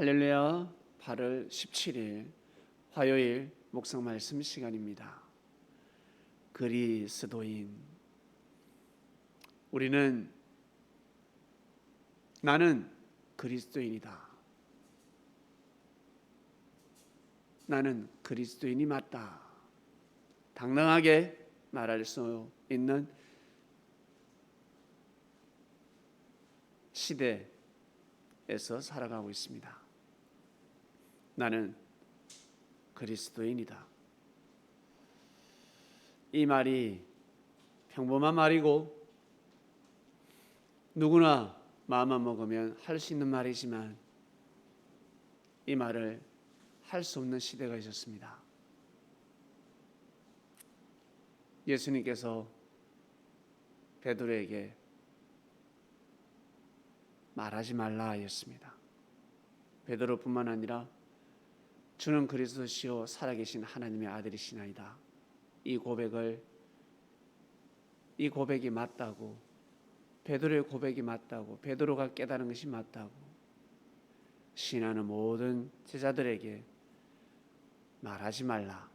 할렐루야 8월 17일 화요일 목상 말씀 시간입니다. 그리스도인 우리는 나는 그리스도인이다. 나는 그리스도인이 맞다. 당당하게 말할 수 있는 시대에서 살아가고 있습니다. 나는 그리스도인이다. 이 말이 평범한 말이고 누구나 마음만 먹으면 할 수 있는 말이지만 이 말을 할 수 없는 시대가 있었습니다. 예수님께서 베드로에게 말하지 말라 하였습니다. 베드로뿐만 아니라 주는 그리스도시요 살아계신 하나님의 아들이시나이다. 이 고백을 이 고백이 맞다고 베드로의 고백이 맞다고 베드로가 깨달은 것이 맞다고 신하는 모든 제자들에게 말하지 말라.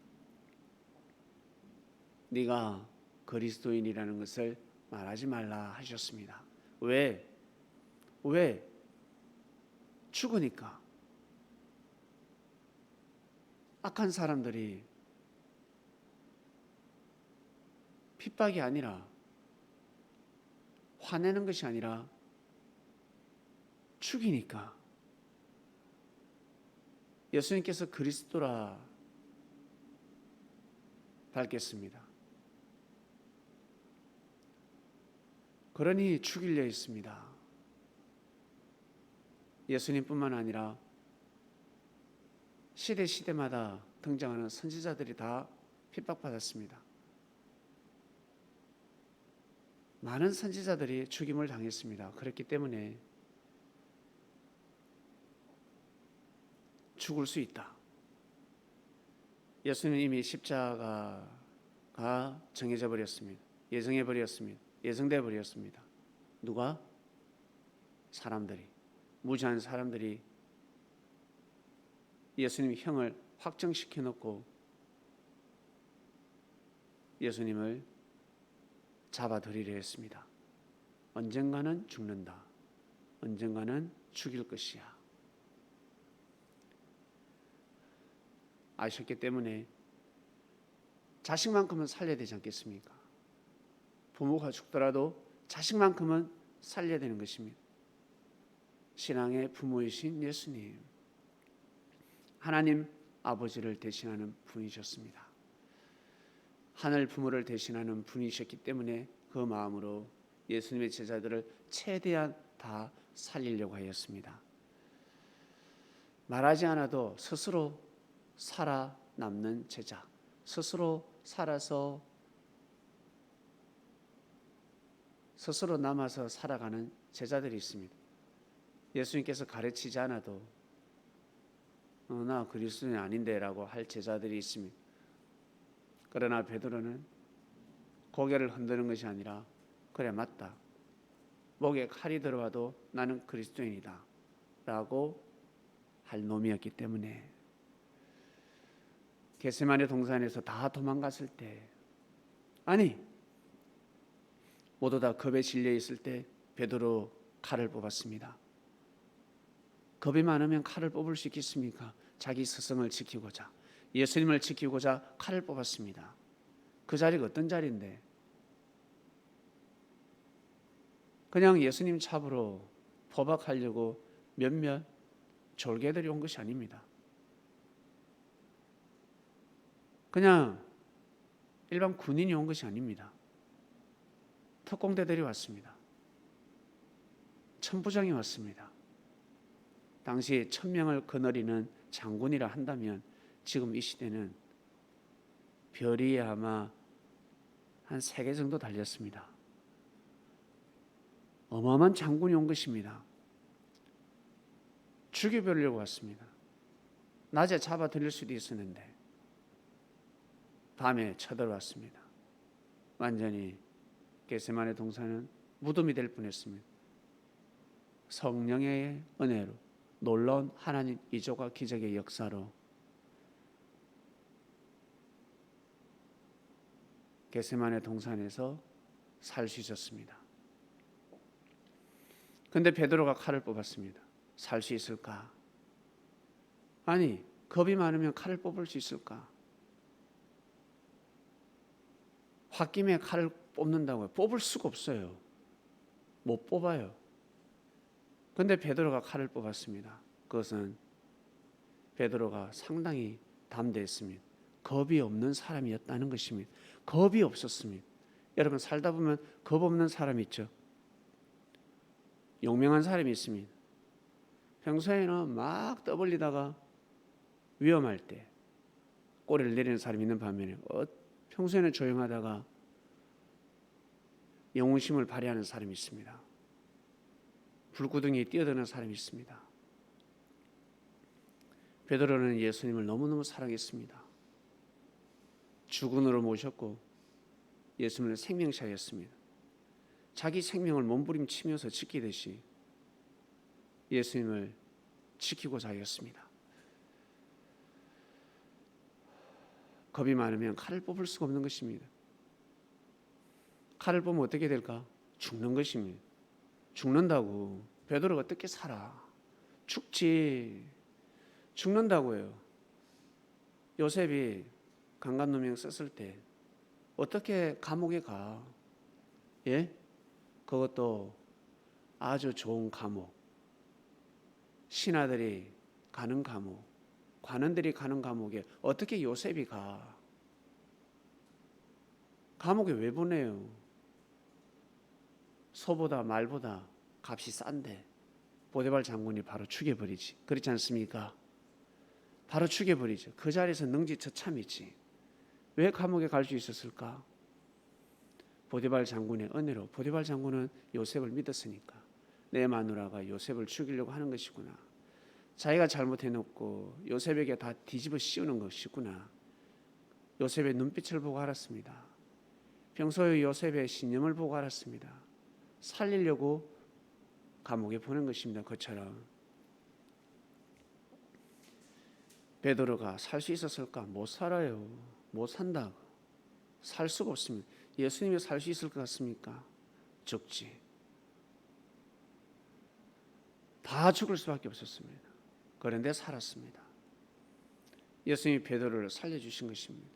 네가 그리스도인이라는 것을 말하지 말라 하셨습니다. 왜? 왜? 죽으니까. 악한 사람들이 핍박이 아니라 화내는 것이 아니라 죽이니까 예수님께서 그리스도라 밝겠습니다. 그러니 죽이려 했습니다. 예수님뿐만 아니라 시대 시대마다 등장하는 선지자들이 다 핍박받았습니다. 많은 선지자들이 죽임을 당했습니다. 그렇기 때문에 죽을 수 있다. 예수는 이미 십자가가 정해져 버렸습니다. 예정해 버렸습니다. 예정돼 버렸습니다. 누가? 사람들이 무지한 사람들이 예수님 형을 확정시켜 놓고 예수님을 잡아들이려 했습니다. 언젠가는 죽는다. 언젠가는 죽일 것이야. 아셨기 때문에 자식만큼은 살려야 되지 않겠습니까? 부모가 죽더라도 자식만큼은 살려야 되는 것입니다. 신앙의 부모이신 예수님, 하나님 아버지를 대신하는 분이셨습니다. 하늘 부모를 대신하는 분이셨기 때문에 그 마음으로 예수님의 제자들을 최대한 다 살리려고 하였습니다. 말하지 않아도 스스로 살아남는 제자, 스스로 살아서 스스로 남아서 살아가는 제자들이 있습니다. 예수님께서 가르치지 않아도 어, 나 그리스도인 아닌데라고 할 제자들이 있습니다. 그러나 베드로는 고개를 흔드는 것이 아니라 그래 맞다. 목에 칼이 들어와도 나는 그리스도인이다. 라고 할 놈이었기 때문에 게세마네 동산에서 다 도망갔을 때 아니 모두 다 겁에 질려 있을 때 베드로 칼을 뽑았습니다. 겁이 많으면 칼을 뽑을 수 있겠습니까? 자기 스승을 지키고자 예수님을 지키고자 칼을 뽑았습니다. 그 자리가 어떤 자리인데? 그냥 예수님 잡으러 포박하려고 몇몇 졸개들이 온 것이 아닙니다. 그냥 일반 군인이 온 것이 아닙니다. 특공대들이 왔습니다. 천부장이 왔습니다. 당시 천명을 거느리는 장군이라 한다면 지금 이 시대는 별이 아마 한 세 개 정도 달렸습니다. 어마어마한 장군이 온 것입니다. 죽여버리려고 왔습니다. 낮에 잡아 들릴 수도 있었는데 밤에 쳐들어왔습니다. 완전히 게세만의 동산은 무덤이 될 뻔했습니다. 성령의 은혜로 놀라운 하나님 이조가 기적의 역사로 게세만의 동산에서 살 수 있었습니다. 근데 베드로가 칼을 뽑았습니다. 살 수 있을까? 아니, 겁이 많으면 칼을 뽑을 수 있을까? 홧김에 칼을 뽑는다고요. 뽑을 수가 없어요. 못 뽑아요. 근데 베드로가 칼을 뽑았습니다. 그것은 베드로가 상당히 담대했습니다. 겁이 없는 사람이었다는 것입니다. 겁이 없었습니다. 여러분 살다 보면 겁 없는 사람 있죠. 용맹한 사람이 있습니다. 평소에는 막 떠벌리다가 위험할 때 꼬리를 내리는 사람이 있는 반면에 어, 평소에는 조용하다가 영웅심을 발휘하는 사람이 있습니다. 불구덩이에 뛰어드는 사람이 있습니다. 베드로는 예수님을 너무너무 사랑했습니다. 주군으로 모셨고 예수님은 생명사였습니다. 자기 생명을 몸부림치면서 지키듯이 예수님을 지키고자 하였습니다. 겁이 많으면 칼을 뽑을 수가 없는 것입니다. 칼을 뽑으면 어떻게 될까? 죽는 것입니다. 죽는다고. 베드로가 어떻게 살아? 죽지. 죽는다고요. 요셉이 강간누명 썼을 때 어떻게 감옥에 가? 예? 그것도 아주 좋은 감옥. 신하들이 가는 감옥. 관원들이 가는 감옥에 어떻게 요셉이 가? 감옥에 왜 보내요? 소보다 말보다 값이 싼데 보데발 장군이 바로 죽여버리지. 그렇지 않습니까? 바로 죽여버리죠. 그 자리에서 능지처참이지. 왜 감옥에 갈 수 있었을까? 보디발 장군의 은혜로 보디발 장군은 요셉을 믿었으니까 내 마누라가 요셉을 죽이려고 하는 것이구나. 자기가 잘못해놓고 요셉에게 다 뒤집어 씌우는 것이구나. 요셉의 눈빛을 보고 알았습니다. 평소에 요셉의 신념을 보고 알았습니다. 살리려고 감옥에 보낸 것입니다. 그처럼 베드로가 살 수 있었을까? 못 살아요. 못 산다. 살 수가 없습니다. 예수님이 살 수 있을 것 같습니까? 죽지. 다 죽을 수밖에 없었습니다. 그런데 살았습니다. 예수님이 베드로를 살려 주신 것입니다.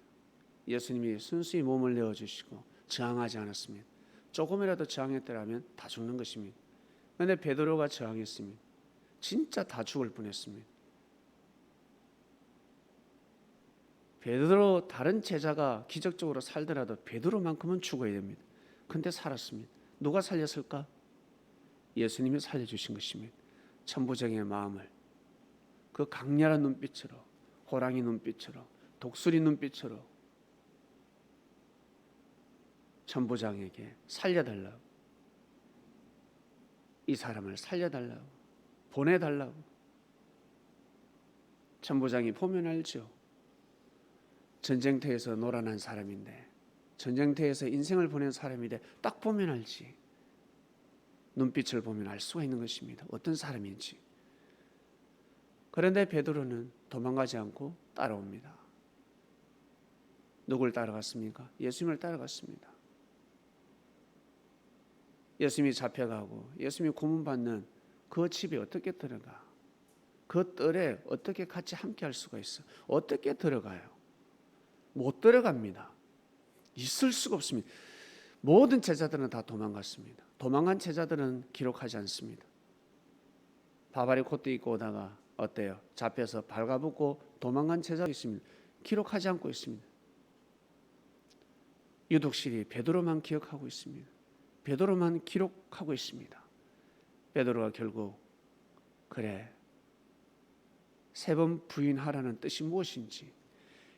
예수님이 순수히 몸을 내어 주시고 저항하지 않았습니다. 조금이라도 저항했더라면 다 죽는 것입니다. 그런데 베드로가 저항했습니다. 진짜 다 죽을 뻔했습니다. 베드로 다른 제자가 기적적으로 살더라도 베드로만큼은 죽어야 됩니다. 근데 살았습니다. 누가 살렸을까? 예수님이 살려주신 것입니다. 천부정의 마음을 그 강렬한 눈빛으로 호랑이 눈빛으로 독수리 눈빛으로 천부장에게 살려달라고 이 사람을 살려달라고 보내달라고 천부장이 보면 알죠. 전쟁터에서 놀아난 사람인데 전쟁터에서 인생을 보낸 사람인데 딱 보면 알지. 눈빛을 보면 알 수가 있는 것입니다. 어떤 사람인지. 그런데 베드로는 도망가지 않고 따라옵니다. 누굴 따라갔습니까? 예수님을 따라갔습니다. 예수님이 잡혀가고 예수님이 고문받는 그 집에 어떻게 들어가? 그 뜰에 어떻게 같이 함께 할 수가 있어? 어떻게 들어가요? 못 들어갑니다. 있을 수가 없습니다. 모든 제자들은 다 도망갔습니다. 도망간 제자들은 기록하지 않습니다. 바바리 코트 입고 오다가 어때요? 잡혀서 발가벗고 도망간 제자가 있습니다. 기록하지 않고 있습니다. 유독실이 베드로만 기억하고 있습니다. 베드로만 기록하고 있습니다. 베드로가 결국 그래 세 번 부인하라는 뜻이 무엇인지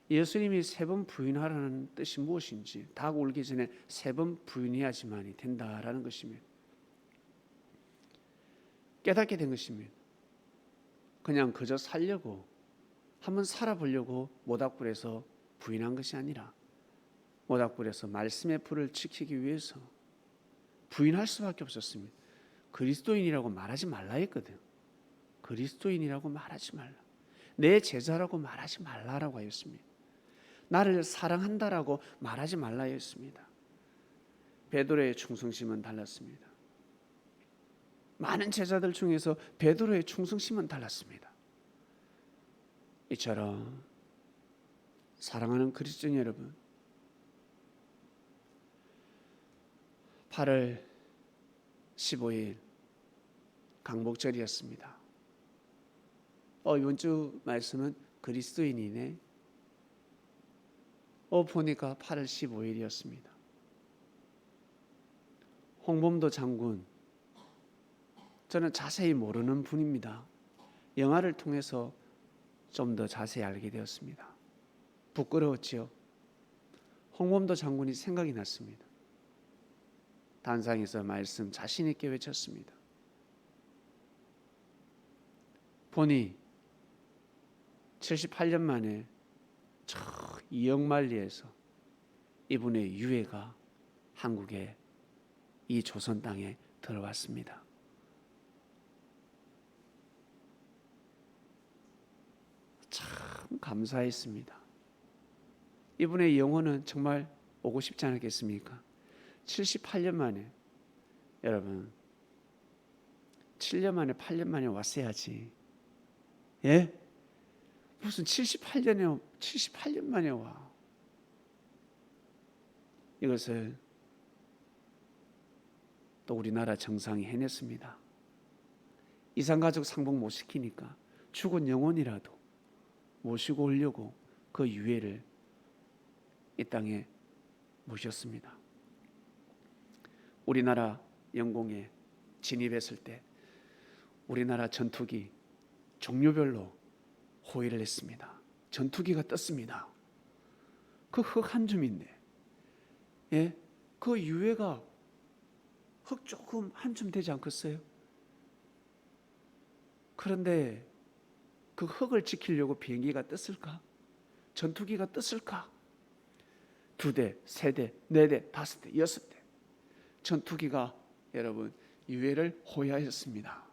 예수님이 세 번 부인하라는 뜻이 무엇인지 닭 울기 전에 세 번 부인해야지만이 된다라는 것입니다. 깨닫게 된 것입니다. 그냥 그저 살려고 한번 살아보려고 모닥불에서 부인한 것이 아니라 모닥불에서 말씀의 불을 지키기 위해서 부인할 수밖에 없었습니다. 그리스도인이라고 말하지 말라 했거든. 그리스도인이라고 말하지 말라. 내 제자라고 말하지 말라라고 하였습니다. 나를 사랑한다라고 말하지 말라 했습니다. 베드로의 충성심은 달랐습니다. 많은 제자들 중에서 베드로의 충성심은 달랐습니다. 이처럼 사랑하는 그리스도인 여러분, 8월 15일 강복절이었습니다. 어, 이번 주 말씀은 그리스도인이네. 어, 보니까 8월 15일이었습니다. 홍범도 장군, 저는 자세히 모르는 분입니다. 영화를 통해서 좀 더 자세히 알게 되었습니다. 부끄러웠지요. 홍범도 장군이 생각이 났습니다. 단상에서 말씀 자신 있게 외쳤습니다. 보니 78년 만에 저 이영만리에서 이분의 유해가 한국에 이 조선 땅에 들어왔습니다. 참 감사했습니다. 이분의 영혼은 정말 오고 싶지 않겠습니까? 78년 만에 여러분 7년 만에 8년 만에 왔어야지. 예? 무슨 78년에 78년 만에 와. 이것을 또 우리나라 정상이 해냈습니다. 이산가족 상봉 못 시키니까 죽은 영혼이라도 모시고 오려고 그 유해를 이 땅에 모셨습니다. 우리나라 영공에 진입했을 때 우리나라 전투기 종류별로 호위를 했습니다. 전투기가 떴습니다. 그 흙 한 줌인데, 예, 그 유해가 흙 조금 한 줌 되지 않겠어요? 그런데 그 흙을 지키려고 비행기가 떴을까? 전투기가 떴을까? 두 대, 세 대, 네 대, 다섯 대, 여섯 대. 전투기가 여러분 유해를 호위하였습니다.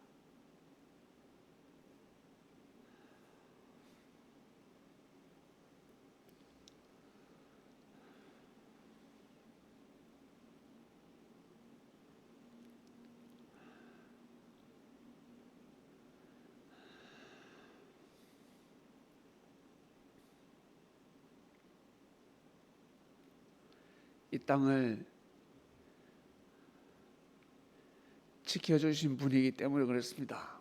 이 땅을 지켜주신 분이기 때문에 그렇습니다.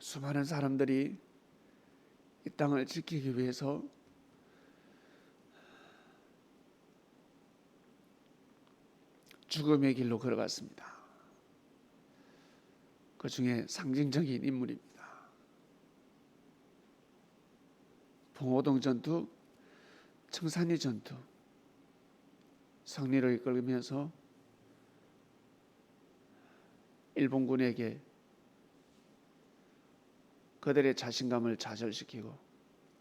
수많은 사람들이 이 땅을 지키기 위해서 죽음의 길로 걸어갔습니다. 그 중에 상징적인 인물입니다. 봉오동 전투, 청산리 전투, 승리를 이끌면서 일본군에게 그들의 자신감을 좌절시키고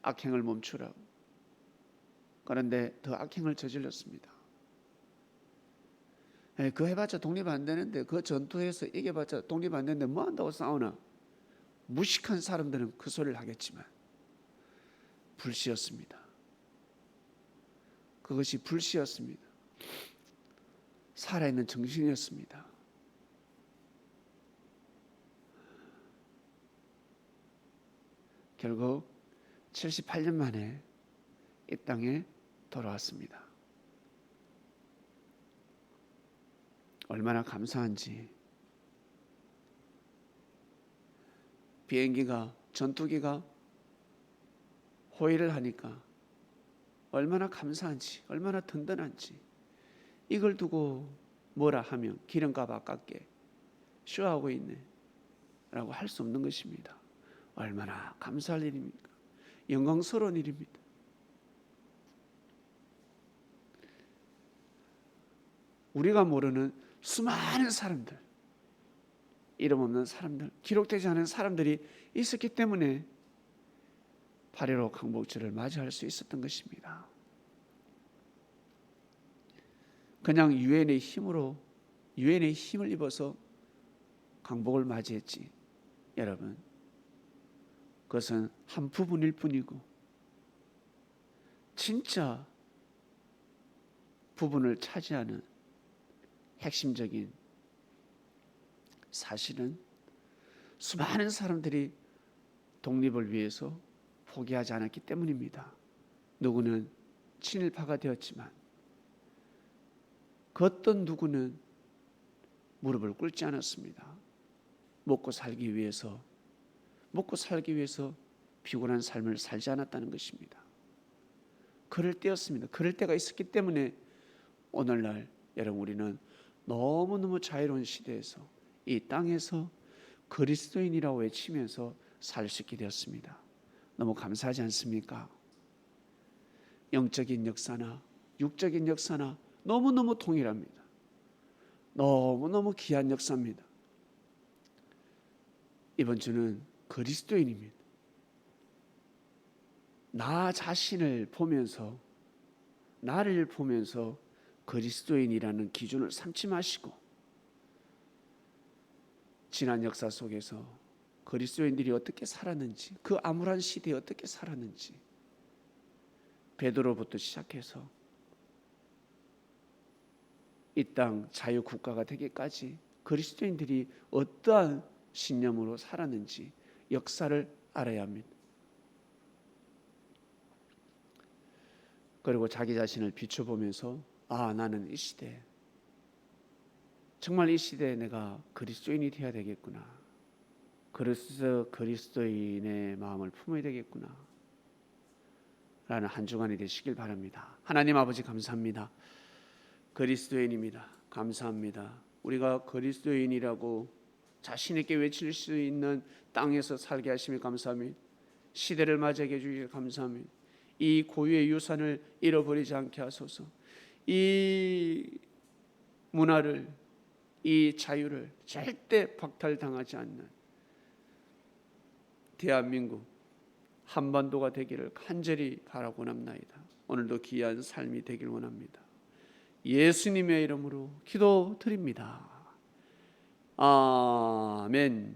악행을 멈추라고. 그런데 더 악행을 저질렀습니다. 예, 그 해봤자 독립 안 되는데 그 전투에서 이겨봤자 독립 안 되는데 뭐 한다고 싸우나? 무식한 사람들은 그 소리를 하겠지만 불씨였습니다. 그것이 불씨였습니다. 살아있는 정신이었습니다. 결국 78년 만에 이 땅에 돌아왔습니다. 얼마나 감사한지 비행기가 전투기가 호의를 하니까 얼마나 감사한지 얼마나 든든한지 이걸 두고 뭐라 하면 기름값 아깝게 쇼하고 있네 라고 할 수 없는 것입니다. 얼마나 감사할 일입니까? 영광스러운 일입니다. 우리가 모르는 수많은 사람들 이름 없는 사람들 기록되지 않은 사람들이 있었기 때문에 8.15 강복절을 맞이할 수 있었던 것입니다. 그냥 유엔의 힘으로 유엔의 힘을 입어서 강복을 맞이했지. 여러분. 그것은 한 부분일 뿐이고 진짜 부분을 차지하는 핵심적인 사실은 수많은 사람들이 독립을 위해서 포기하지 않았기 때문입니다. 누구는 친일파가 되었지만 그 어떤 누구는 무릎을 꿇지 않았습니다. 먹고 살기 위해서 먹고 살기 위해서 피곤한 삶을 살지 않았다는 것입니다. 그럴 때였습니다. 그럴 때가 있었기 때문에 오늘날 여러분 우리는 너무너무 자유로운 시대에서 이 땅에서 그리스도인이라고 외치면서 살 수 있게 되었습니다. 너무 감사하지 않습니까? 영적인 역사나 육적인 역사나 너무너무 동일합니다. 너무너무 귀한 역사입니다. 이번 주는 그리스도인입니다. 나 자신을 보면서 나를 보면서 그리스도인이라는 기준을 삼지 마시고 지난 역사 속에서 그리스도인들이 어떻게 살았는지 그 암울한 시대에 어떻게 살았는지 베드로부터 시작해서 이 땅 자유 국가가 되기까지 그리스도인들이 어떠한 신념으로 살았는지 역사를 알아야 합니다. 그리고 자기 자신을 비춰보면서 아 나는 이 시대 정말 이 시대에 내가 그리스도인이 되어야 되겠구나. 그리스도 그리스도인의 마음을 품어야 되겠구나. 라는 한 주간이 되시길 바랍니다. 하나님 아버지 감사합니다. 그리스도인입니다. 감사합니다. 우리가 그리스도인이라고 자신 있게 외칠 수 있는 땅에서 살게 하심을 감사합니다. 시대를 맞이하게 해주시길 감사합니다. 이 고유의 유산을 잃어버리지 않게 하소서. 이 문화를 이 자유를 절대 박탈당하지 않는 대한민국 한반도가 되기를 간절히 바라고 납나이다. 오늘도 귀한 삶이 되길 원합니다. 예수님의 이름으로 기도드립니다. 아멘.